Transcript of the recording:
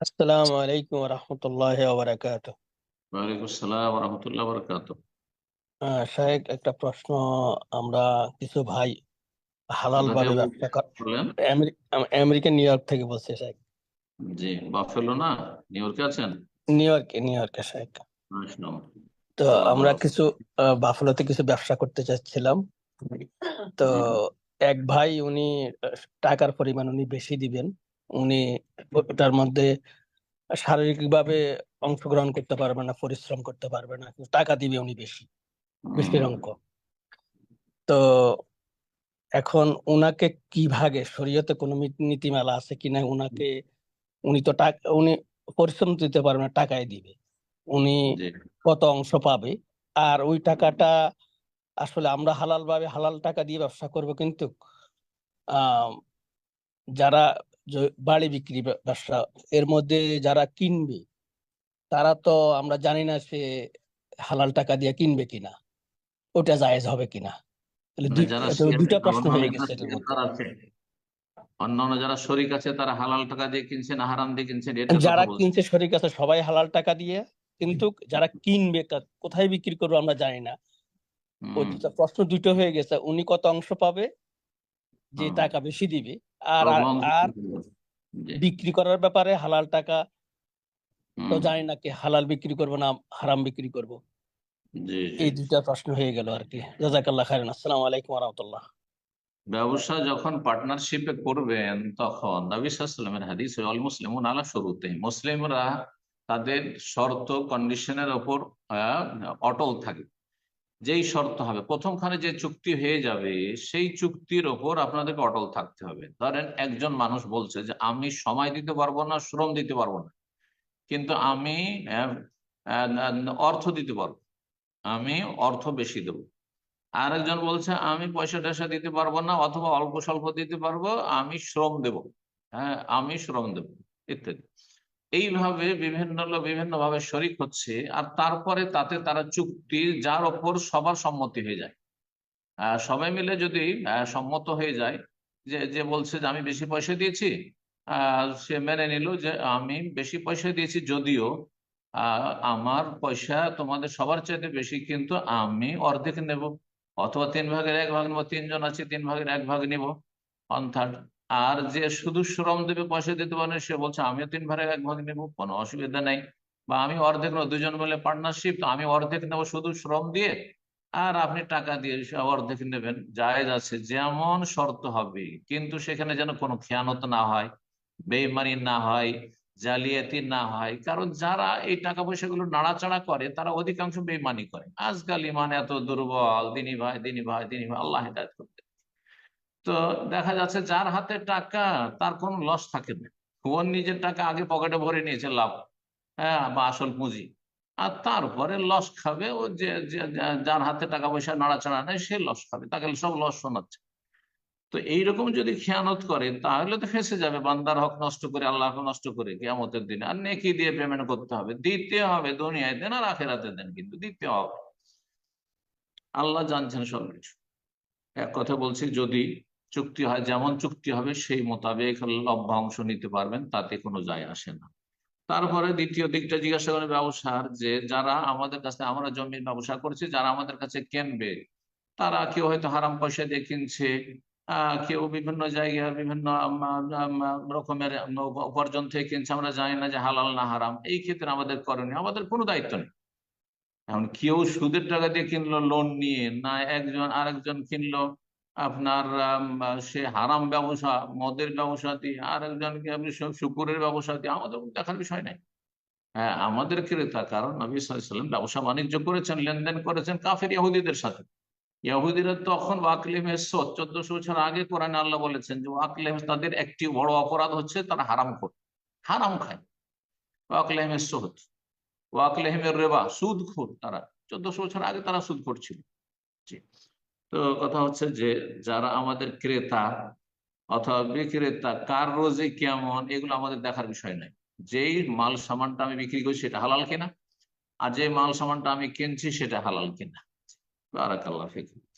আসসালামু আলাইকুম রহমতুল্লাহ ওবরাকাত ওয়ালাইকুম আসসালাম রহমতুল্লাহ বরকাত শাহেক একটা প্রশ্ন আমরা কিছু ভাই হালাল ভাবে ব্যবসা বললেন? আমেরিকা নিউ ইয়র্ক থেকে বলছে শাহেক জি বাফেলো না? নিউ ইয়র্কে আছেন? নিউ ইয়র্কে নিউ ইয়র্কে শাহেক তো আমরা কিছু বাফেলোতে কিছু ব্যবসা করতে চাচ্ছিলাম। তো এক ভাই উনি টাকার পরিমাণ উনি বেশি দিবেন। উনি ওটার মধ্যে শারীরিকভাবে অংশগ্রহণ করতে পারবে না পরিশ্রম করতে পারবে না কিন্তু টাকা দিবে উনি বেশি বেশির অঙ্ক তো এখন উনাকে কি ভাগে শরীয়তে কোনো নীতিমালা আছে কিনা উনাকে উনি তো টাকা উনি পরিশ্রম দিতে পারবে না টাকাই দিবে। উনি কত অংশ পাবে আর ওই টাকাটা আসলে আমরা হালাল ভাবে হালাল টাকা দিয়ে ব্যবসা করব কিন্তু আহ যারা বাড়ি বিক্রি ব্যবসা এর মধ্যে যারা কিনবে তারা তো আমরা জানি না সে হালাল টাকা দিয়ে কিনবে কিনা ওটা জায়েজ হবে কিনা। মানে করে, প্রশ্ন হয়ে গেছে অন্যান্য যারা শরিক আছে তারা হালাল টাকা দিয়ে কিনছেন হারাম দিয়ে কিনছেন যারা কিনছে শরীর আছে সবাই হালাল টাকা দিয়ে কিন্তু যারা কিনবে কোথায় বিক্রি করব আমরা জানি না। দুটো প্রশ্ন দুটো হয়ে গেছে উনি কত অংশ পাবে? যে টাকা বেশি দিবে আর আর- বিক্রি করার ব্যাপারে হালাল টাকা তো জানি না কি হালাল বিক্রি করব না হারাম বিক্রি করব। এই দুইটা প্রশ্ন হয়ে গেল আর কি। জাজাকাল্লাহ খাইরান। আসসালামু আলাইকুম রহমতুল্লাহ ব্যবসা যখন পার্টনারশিপে করবেন তখন নবী সাল্লামের হাদিস অল মুসলিমুন আলা শুরুতে। মুসলিমরা তাদের শর্ত কন্ডিশনের ওপর অটল থাকে। যেই শর্ত হবে, প্রথমখানে যে চুক্তি হয়ে যাবে, সেই চুক্তির ওপর আপনাদেরকে অটল থাকতে হবে। ধরেন একজন মানুষ বলছে যে, আমি সময় দিতে পারব না, শ্রম দিতে পারব না। কিন্তু আমি অর্থ দিতে পারব। আমি অর্থ বেশি দেবো। আরেকজন বলছে, আমি পয়সা টয়সা দিতে পারব না, অথবা অল্প স্বল্প দিতে পারব, আমি শ্রম দেব। হ্যাঁ আমি শ্রম দেব, ইত্যাদি। এইভাবে বিভিন্ন লোক বিভিন্ন ভাবে শরিক হচ্ছে আর তারপরে তাতে তারা চুক্তি, যার ওপর সবার সম্মতি হয়ে যায়। সবাই মিলে যদি সম্মত হয়ে যায় যে যে বলছে যে আমি বেশি পয়সা দিয়েছি সে মেনে নিল যে আমি বেশি পয়সা দিয়েছি যদিও আমার পয়সা তোমাদের সবার চাইতে বেশি কিন্তু আমি অর্ধেক নেব। অথবা তিন ভাগের এক ভাগ নেব, তিনজন আছে, তিন ভাগের এক ভাগ নিব ওয়ান থার্ড আর যে শুধু শ্রম দেবে পয়সা দিতে পারে সে বলছে, আমিও তিন ভাগের এক ভাগ নেব, কোনো অসুবিধা নেই। বা, আমি অর্ধেক নেব দুজন মিলে পার্টনারশিপ আমি অর্ধেক নেব শুধু শ্রম দিয়ে, আর আপনি টাকা দিয়ে অর্ধেক নেবেন। জায়েজ আছে, যেমন শর্ত হবে, কিন্তু সেখানে যেন কোনো খেয়ানত না হয়, বেইমানি না হয়, জালিয়াতি না হয়, কারণ যারা এই টাকা পয়সাগুলো নাড়াচাড়া করে, তারা অধিকাংশ বেইমানি করে। আজকাল ইমান এত দুর্বল, দিনী ভাই দিনী ভাই দিনী ভাই, আল্লাহ হেদায়ত করতে তো দেখা যাচ্ছে যার হাতে টাকা, তার কোনো লস থাকে না। ওর নিজের টাকা আগে পকেটে ভরে নিয়েছে, লাভ। হ্যাঁ বা আসল পুঁজি। আর তারপরে লস খাবে ও যে যার হাতে টাকা পয়সা নাড়াচাড়া নেই, সে লস খাবে। তাকে সব লস শোনাচ্ছে। তো এইরকম যদি খেয়ানত করে, তাহলে তো ফেসে যাবে। বান্দার হক নষ্ট করে আল্লাহ নষ্ট করে কেয়ামতের দিনে। আর নেকি দিয়ে পেমেন্ট করতে হবে। দিতে হবে, দুনিয়ায় দেন আর আখেরাতে দেন, কিন্তু দিতে হবে। আল্লাহ জানছেন সবকিছু। এক কথা বলছি, যদি চুক্তি হয়, যেমন চুক্তি হবে সেই মোতাবেক লভ্যাংশ নিতে পারবেন, তাতে কোনো যায় আসে না। তারপরে দ্বিতীয় দিকটা জিজ্ঞাসা করেন ব্যবসার, যে যারা আমাদের কাছে, আমরা জমির ব্যবসা করছি, যারা আমাদের কাছে কিনবে, তারা কেউ হয়তো হারাম পয়সা দিয়ে কিনছে কেউ বিভিন্ন জায়গায় বিভিন্ন রকমের উপার্জন থেকে কিনছে, আমরা জানি না যে হালাল না হারাম। এই ক্ষেত্রে আমাদের করণীয়, আমাদের কোনো দায়িত্ব নেই। এখন কেউ সুদের টাকা দিয়ে কিনলো লোন নিয়ে, না একজন আরেকজন কিনলো আপনার সে হারাম ব্যবসা, মদের ব্যবসা দিয়ে আর একজনকে আপনি শুকুরের ব্যবসা দিয়ে, আমাদের দেখার বিষয় নাই। হ্যাঁ আমাদের ক্রেতা, কারণ নবী সাল্লাম ব্যবসা বাণিজ্য করেছেন, লেনদেন করেছেন কাফের ইহুদিদের সাথে। ইহুদিরা তখন ওয়াকলেম এসো চোদ্দশো বছর আগে কোরআনে আল্লাহ বলেছেন যে ওয়াকলেম তাদের একটি বড় অপরাধ হচ্ছে তারা হারাম করে হারাম খায়। ওয়াকলেম এসো হচ্ছে ওয়াকলেহেমের রেবা সুদ খোর তারা, চোদ্দশো বছর আগে তারা সুদ ছিল। জি। তো কথা হচ্ছে যে যারা আমাদের ক্রেতা অথবা বিক্রেতা, কার রোজে কেমন, এগুলো আমাদের দেখার বিষয় নাই। যেই মাল সামানটা আমি বিক্রি করি সেটা হালাল কিনা? আর যে মাল সামানটা আমি কিনছি সেটা হালাল কিনা? বারাকাল্লাহ ফিক